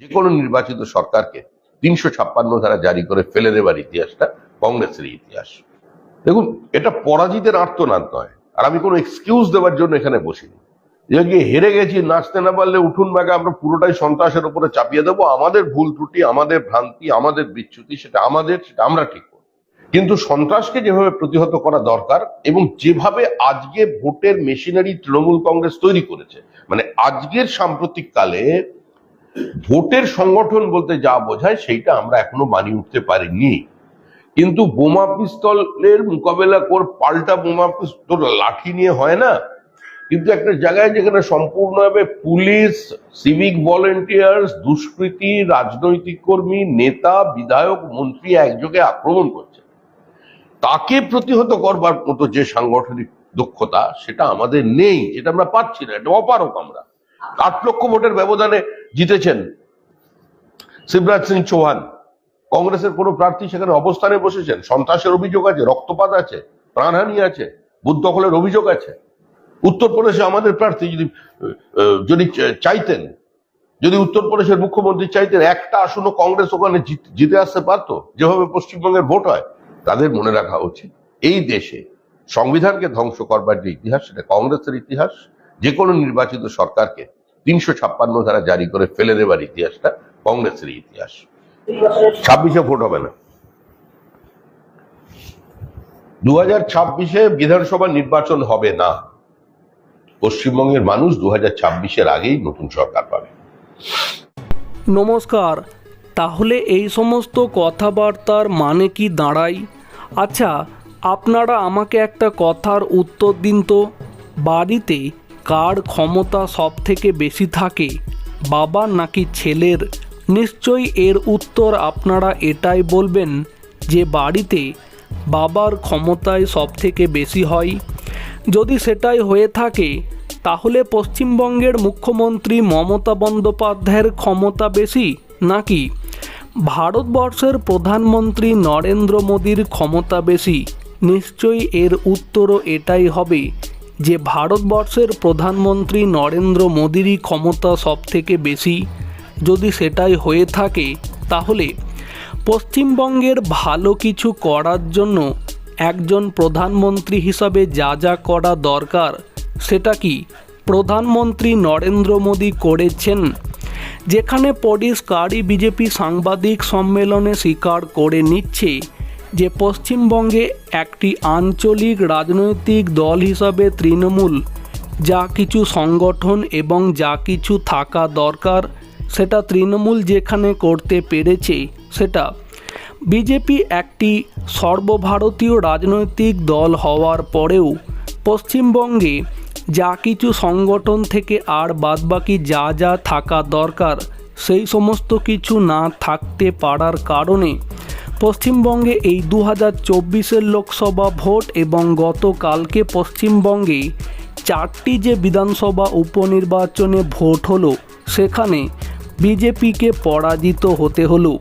যে কোনো নির্বাচিত সরকারকে তিনশো ছাপ্পান্ন ধারা জারি করে ফেলে দেবার ইতিহাসটা কংগ্রেসের ইতিহাস। দেখুন, এটা পরাজিতের আর্তনাদ নয়। আর আমি কোনো এক্সকিউজ দেওয়ার জন্য এখানে বসিনি। যে হেরে গেছি, নাচতে না পারলে উঠুন বাগে, আমরা পুরোটাই সন্ত্রাসের উপরে চাপিয়ে দেবো। আমাদের ভুল ত্রুটি, আমাদের ভ্রান্তি, আমাদের বিচ্যুতি, সেটা আমাদের, সেটা আমরা ঠিক কিন্তু সন্ত্রাসকে যেভাবে প্রতিহত করা দরকার এবং যেভাবে আজকে ভোটের মেশিনারি তৃণমূল কংগ্রেস তৈরি করেছে মানে আজকের সাম্প্রতিক কালে ভোটের সংগঠন বলতে যা বোঝায় সেইটা আমরা এখনও মানিয়ে উঠতে পারিনি। কিন্তু বোমা পিস্তলের মোকাবেলা কর, পাল্টা বোমা পিস্তল লাঠি নিয়ে হয় না। কিন্তু একটা জায়গায় যেখানে সম্পূর্ণভাবে পুলিশ সিভিক ভলেন্টিয়ার্স দুষ্কৃতী, রাজনৈতিক কর্মী, নেতা, বিধায়ক, মন্ত্রী একযোগে আক্রমণ করছে। তাকে প্রতিহত করবার মতো যে সাংগঠনিক দক্ষতা, সেটা আমাদের নেই, যেটা আমরা পাচ্ছি না, এটা অপারক আমরা। আট লক্ষ ভোটের ব্যবধানে জিতেছেন শিবরাজ সিং চৌহান। কংগ্রেসের কোনো প্রার্থী সেখানে অবস্থানে বসেছেন। সন্ত্রাসের অভিযোগ আছে, রক্তপাত আছে, প্রাণহানি আছে, বুথ দখলের অভিযোগ আছে। উত্তরপ্রদেশে আমাদের প্রার্থী যদি যদি চাইতেন, যদি উত্তরপ্রদেশের মুখ্যমন্ত্রী চাইতেন, একটা আসনও কংগ্রেস ওখানে জিতে আসতে পারতো? যেভাবে পশ্চিমবঙ্গের ভোট হয়, তাদের মনে রাখা উচিত, এই দেশে সংবিধানকে ধ্বংস করবার যে ইতিহাস, সেটা কংগ্রেসের ইতিহাস যে কোনো নির্বাচিত সরকারকে তিনশো ছাপ্পান্ন ধারা জারি করে ফেলে দেবার ইতিহাসটা কংগ্রেসের ইতিহাস। ছাব্বিশে ভোট হবে না। দু হাজার ছাব্বিশে বিধানসভা নির্বাচন হবে না। পশ্চিমবঙ্গের মানুষ দু হাজার ছাব্বিশের আগেই নতুন সরকার পাবে। নমস্কার। তাহলে এই সমস্ত কথাবার্তার মানে কি দাঁড়ায় আচ্ছা আপনারা আমাকে একটা কথার উত্তর দিন তো। বাড়িতে কার ক্ষমতা সব থেকে বেশি থাকে, বাবা নাকি ছেলের? নিশ্চয়ই এর উত্তর আপনারা এটাই বলবেন যে বাড়িতে বাবার ক্ষমতায় সব থেকে বেশি হয়। যদি সেটাই হয়ে থাকে, তাহলে পশ্চিমবঙ্গের মুখ্যমন্ত্রী মমতা বন্দ্যোপাধ্যায়ের ক্ষমতা বেশি নাকি ভারতবর্ষের প্রধানমন্ত্রী নরেন্দ্র মোদীর ক্ষমতা বেশি? নিশ্চয়ই এর উত্তরও এটাই হবে যে ভারতবর্ষের প্রধানমন্ত্রী নরেন্দ্র মোদীরই ক্ষমতা সবথেকে বেশি। যদি সেটাই হয়ে থাকে, তাহলে পশ্চিমবঙ্গের ভালো কিছু করার জন্য একজন প্রধানমন্ত্রী হিসাবে যা যা করা দরকার, সেটা কি প্রধানমন্ত্রী নরেন্দ্র মোদী করেছেন? যেখানে পরিষ্কারই বিজেপি সাংবাদিক সম্মেলনে স্বীকার করে নিচ্ছে যে পশ্চিমবঙ্গে একটি আঞ্চলিক রাজনৈতিক দল হিসাবে তৃণমূল, যা কিছু সংগঠন এবং যা কিছু থাকা দরকার, সেটা তৃণমূল যেখানে করতে পেরেছে, সেটা। বিজেপি একটি সর্বভারতীয় রাজনৈতিক দল হওয়ার পরেও পশ্চিমবঙ্গে যা কিছু সংগঠন থেকে আর বাদবাকি যা যা থাকা দরকার, সেই সমস্ত কিছু না থাকতে পারার কারণে পশ্চিমবঙ্গে এই দু হাজার চব্বিশের লোকসভা ভোট এবং গতকালকে পশ্চিমবঙ্গে চারটি যে বিধানসভা উপনির্বাচনে ভোট হলো, সেখানে বিজেপিকে পরাজিত হতে হলো।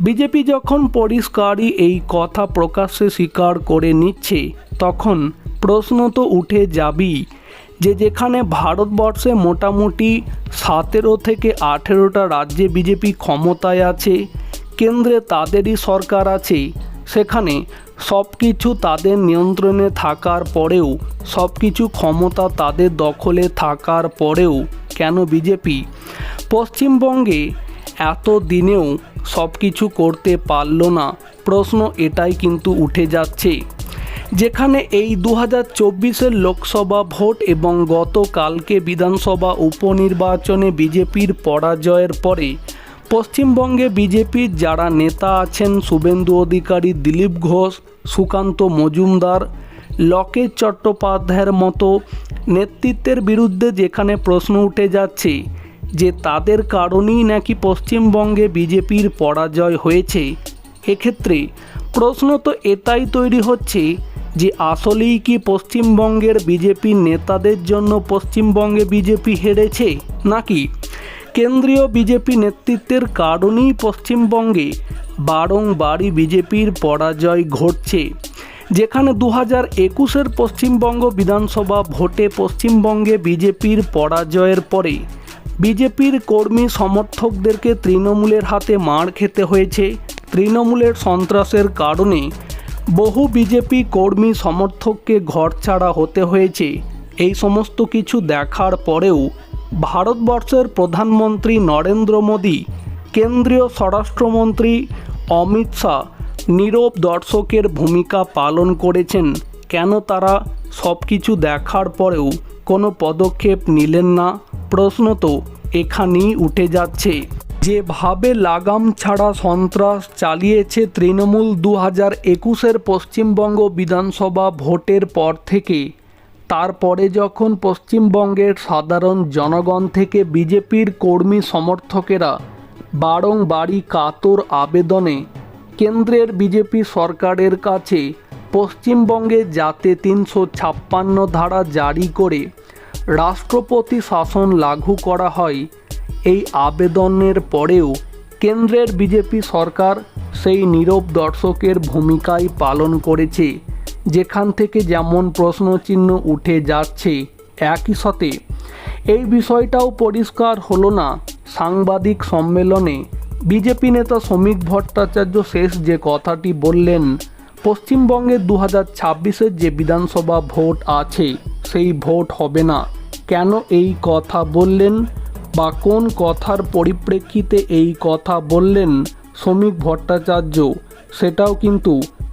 বিজেপি যখন পরিষ্কারই এই কথা প্রকাশ্যে স্বীকার করে নিচ্ছে, তখন প্রশ্ন তো উঠে যাবেই যে যেখানে ভারতবর্ষে মোটামুটি সতেরো থেকে আঠেরোটা রাজ্যে বিজেপি ক্ষমতায় আছে কেন্দ্রে তাদেরই সরকার আছে। সেখানে সব কিছু তাদের নিয়ন্ত্রণে থাকার পরেও সব কিছু ক্ষমতা তাদের দখলে থাকার পরেও কেন বিজেপি পশ্চিমবঙ্গে এত দিনেও সব কিছু করতে পারল না? প্রশ্ন এটাই কিন্তু উঠে যাচ্ছে। যেখানে এই দু হাজার চব্বিশের লোকসভা ভোট এবং গতকালকে বিধানসভা উপনির্বাচনে বিজেপির পরাজয়ের পরে পশ্চিমবঙ্গে বিজেপির যারা নেতা আছেন শুভেন্দু অধিকারী, দিলীপ ঘোষ, সুকান্ত মজুমদার, লকেট চট্টোপাধ্যায়ের মতো নেতৃত্বের বিরুদ্ধে যেখানে প্রশ্ন উঠে যাচ্ছে যে তাদের কারণেই নাকি পশ্চিমবঙ্গে বিজেপির পরাজয় হয়েছে, এক্ষেত্রে প্রশ্ন তো এটাই তৈরি হচ্ছে যে আসলেই কি পশ্চিমবঙ্গের বিজেপির নেতাদের জন্য পশ্চিমবঙ্গে বিজেপি হেরেছে, নাকি? কেন্দ্রীয় বিজেপি নেতৃত্বের কারণেই পশ্চিমবঙ্গে বারংবারই বিজেপির পরাজয় ঘটছে। যেখানে দু হাজার একুশের পশ্চিমবঙ্গ বিধানসভা ভোটে পশ্চিমবঙ্গে বিজেপির পরাজয়ের পরে বিজেপির কর্মী সমর্থকদেরকে তৃণমূলের হাতে মার খেতে হয়েছে। তৃণমূলের সন্ত্রাসের কারণে বহু বিজেপি কর্মী সমর্থককে ঘরছাড়া হতে হয়েছে। এই সমস্ত কিছু দেখার পরেও ভারতবর্ষের প্রধানমন্ত্রী নরেন্দ্র মোদী, কেন্দ্রীয় স্বরাষ্ট্রমন্ত্রী অমিত শাহ নীরব দর্শকের ভূমিকা পালন করেছেন। কেন তারা সব কিছু দেখার পরেও কোনো পদক্ষেপ নিলেন না? প্রশ্ন তো এখানেই উঠে যাচ্ছে। যেভাবে লাগাম ছাড়া সন্ত্রাস চালিয়েছে তৃণমূল দু হাজার একুশের পশ্চিমবঙ্গ বিধানসভা ভোটের পর থেকে তারপরে যখন পশ্চিমবঙ্গের সাধারণ জনগণ থেকে বিজেপির কর্মী সমর্থকেরা বারংবারই কাতর আবেদনে কেন্দ্রের বিজেপি সরকারের কাছে পশ্চিমবঙ্গে যাতে তিনশো ছাপ্পান্ন ধারা জারি করে রাষ্ট্রপতি শাসন লাগু করা হয়, এই আবেদনের পরেও কেন্দ্রের বিজেপি সরকার সেই নীরব দর্শকের ভূমিকাই পালন করেছে। যেখান থেকে যেমন প্রশ্নচিহ্ন উঠে যাচ্ছে, একই সাথে। এই বিষয়টাও পরিষ্কার হলো না। সাংবাদিক সম্মেলনে বিজেপি নেতা শ্রমিক ভট্টাচার্য শেষ যে কথাটি বললেন, পশ্চিমবঙ্গে দু হাজার ছাব্বিশের যে বিধানসভা ভোট আছে, সেই ভোট হবে না। কেন এই কথা বললেন বা কোন কথার পরিপ্রেক্ষিতে এই কথা বললেন শ্রমিক ভট্টাচার্য, সেটাও কিন্তু